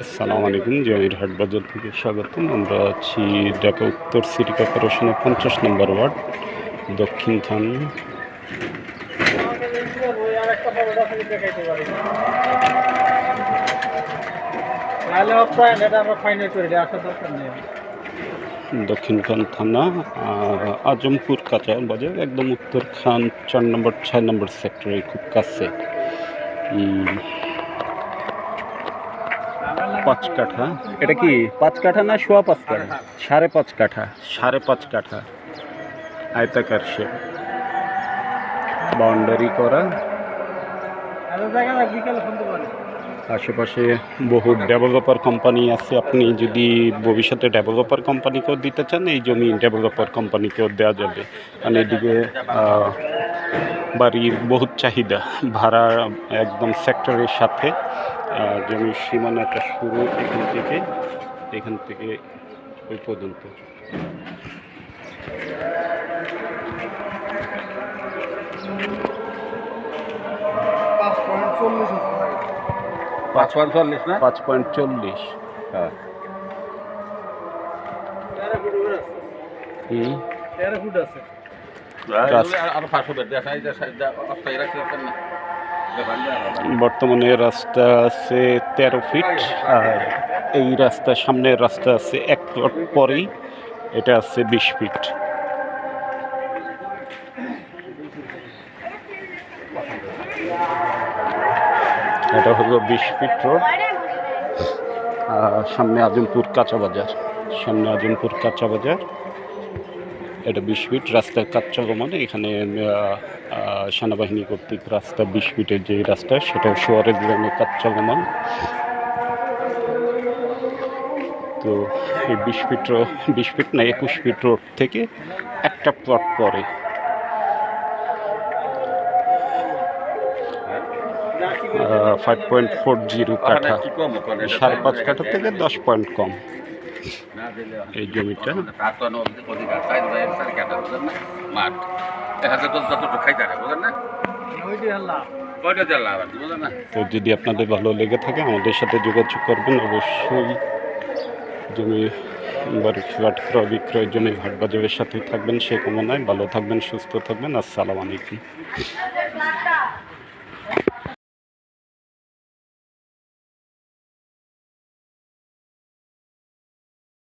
আসসালামু আলাইকুম জমির হাট বাজার থেকে স্বাগতম। আমরা আছি ঢাকা উত্তর সিটি কর্পোরেশনের পঞ্চাশ নম্বর ওয়ার্ড, দক্ষিণ থান। খান থানা আর আজমপুর কাঁচা বাজার একদম উত্তর খান চার নম্বর ছয় নম্বর সেক্টরে খুব কাছে। পাঁচ কাঠা। এটা কি পাঁচ কাঠা না সোয়া পাঁচ কাঠা? সাড়ে পাঁচ। কাঠা। সাড়ে পাঁচ কাঠা। আয়তাকার সে। বাউন্ডারি করা। বিকালে ফোন পারে আশেপাশে বহু ডেভেলপার কোম্পানি আছে। আপনি যদি ভবিষ্যতে ডেভেলপার কোম্পানিকেও দিতে চান, এই জমি ডেভেলপার কোম্পানিকেও দেওয়া যাবে। কারণ এদিকে বাড়ির বহুত চাহিদা। ভাড়া একদম সেক্টরের সাথে। জমির সীমানাটা শুরু এখান থেকে এখান থেকে ওই পর্যন্ত। চল্লিশ পাঁচ পাঁচ না পাঁচ পয়েন্ট চল্লিশ হ্যাঁ ফুট তেরো ফুট আছে। বর্তমানে রাস্তা আছে তেরো ফিট আর এই রাস্তার সামনের রাস্তা আছে এক প্লট পরেই এটা আছে বিশ ফিট। এটা হলো বিশ ফিট রোড। সামনে আজমপুর কাঁচা বাজার। সামনে আজমপুর কাঁচা বাজার। এটা বিশ ফিট রাস্তার কাজ চলমান এখানে সেনাবাহিনী কর্তৃক রাস্তা, বিশ ফিটের যে রাস্তা সেটাও শোয়ারের লাইনে কাজ চলমান তো এই বিশ ফিট বিশ ফিট না, একুশ ফিট রোড থেকে একটা প্লট পরে। ফাইভ পয়েন্ট ফোর জিরো কাঠা। সাড়ে পাঁচ কাঠা থেকে দশ পয়েন্ট কম। এই জমিটা। মাঠ। তো যদি আপনাদের ভালো লেগে থাকে আমাদের সাথে যোগাযোগ করবেন। অবশ্যই জমি বাড়ি ফ্ল্যাট ক্রয় বিক্রয়ের জন্য হাট বাজারের সাথে থাকবেন। সে কামনায় ভালো থাকবেন সুস্থ থাকবেন। আসসালামু আলাইকুম।